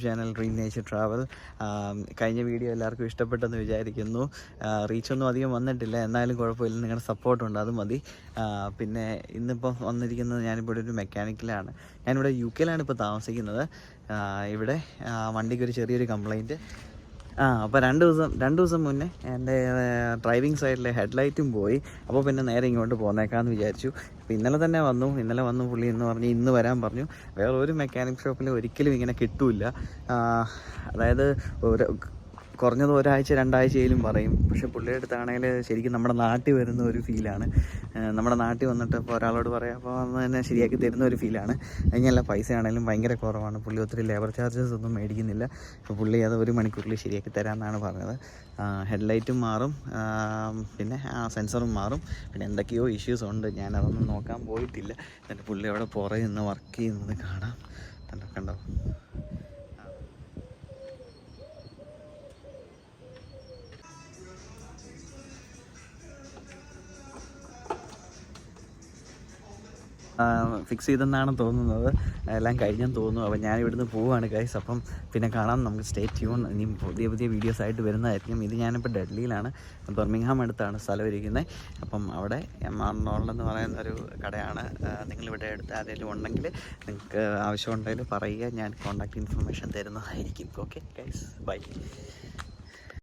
YouTube channel re nature travel കഴിഞ്ഞ video എല്ലാവർക്കും ഇഷ്ടപ്പെട്ടെന്ന് വിചാരിക്കുന്നു. റീച്ചൊന്നും അധികം വന്നിട്ടില്ല. എന്നാലും കുഴപ്പമില്ല. നിങ്ങളുടെ സപ്പോർട്ടുണ്ട് അത് മതി. പിന്നെ ഇന്നിപ്പോൾ വന്നിരിക്കുന്നത് ഞാനിപ്പോൾ ഒരു മെക്കാനിക്കലാണ് ഞാനിവിടെ യു കെയിലാണ് ഇപ്പോൾ താമസിക്കുന്നത്. ഇവിടെ വണ്ടിക്ക് ഒരു ചെറിയൊരു കംപ്ലൈന്റ് ആ അപ്പോൾ രണ്ട് ദിവസം രണ്ട് ദിവസം മുന്നേ എന്റെ ഡ്രൈവിംഗ് സൈഡിലെ ഹെഡ്ലൈറ്റും പോയി. അപ്പോൾ പിന്നെ നേരെ ഇങ്ങോട്ട് പോന്നേക്കാമെന്ന് വിചാരിച്ചു. അപ്പോൾ ഇന്നലെ തന്നെ വന്നു. ഇന്നലെ വന്നു പുള്ളി എന്ന് പറഞ്ഞ് ഇന്ന് വരാൻ പറഞ്ഞു. വേറെ ഒരു മെക്കാനിക് ഷോപ്പിൽ ഒരിക്കലും ഇങ്ങനെ കിട്ടൂല അതായത് ഒരു കുറഞ്ഞത് ഒരാഴ്ച രണ്ടാഴ്ചയിലും പറയും. പക്ഷെ പുള്ളിയുടെ അടുത്താണെങ്കിൽ ശരിക്കും നമ്മുടെ നാട്ടിൽ വരുന്ന ഒരു ഫീലാണ് നമ്മുടെ നാട്ടിൽ വന്നിട്ട് ഇപ്പോൾ ഒരാളോട് പറയാം അപ്പോൾ വന്ന് തന്നെ ശരിയാക്കി തരുന്ന ഒരു ഫീലാണ് അതിനെല്ലാം പൈസ ആണെങ്കിലും ഭയങ്കര കുറവാണ്. പുള്ളി ഒത്തിരി ലേബർ ചാർജസ് ഒന്നും മേടിക്കുന്നില്ല. അപ്പോൾ പുള്ളി അത് ഒരു മണിക്കൂറിൽ ശരിയാക്കി തരാമെന്നാണ് പറഞ്ഞത്. ഹെഡ്ലൈറ്റും മാറും. പിന്നെ സെൻസറും മാറും. പിന്നെ എന്തൊക്കെയോ ഇഷ്യൂസ് ഉണ്ട്. ഞാൻ അതൊന്നും നോക്കാൻ പോയിട്ടില്ല. എന്നിട്ട് പുള്ളി അവിടെ പുറകെ നിന്ന് വർക്ക് ചെയ്യുന്നത് കാണാം. കണ്ടോ കണ്ടോ? ഫിക്സ് ചെയ്തെന്നാണ് തോന്നുന്നത്. എല്ലാം കഴിഞ്ഞെന്ന് തോന്നുന്നു. അപ്പം ഞാൻ ഇവിടുന്ന് പോവുകയാണ് ഗൈസ് അപ്പം പിന്നെ കാണാം. നമുക്ക് സ്റ്റേ ട്യൂൺ ഇനിയും പുതിയ പുതിയ വീഡിയോസ് ആയിട്ട് വരുന്നതായിരിക്കും. ഇത് ഞാനിപ്പോൾ ഡൽഹിയിലാണ്. ബർമിംഗ്ഹാം അടുത്താണ് സ്ഥലം ഇരിക്കുന്നത് അപ്പം അവിടെ നോളെന്ന് എന്ന് പറയുന്ന ഒരു കടയാണ്. നിങ്ങളിവിടെ അടുത്ത് ആരെങ്കിലും ഉണ്ടെങ്കിൽ നിങ്ങൾക്ക് ആവശ്യമുണ്ടെങ്കിൽ പറയുക. ഞാൻ കോൺടാക്ട് ഇൻഫർമേഷൻ തരുന്നതായിരിക്കും. Okay guys bye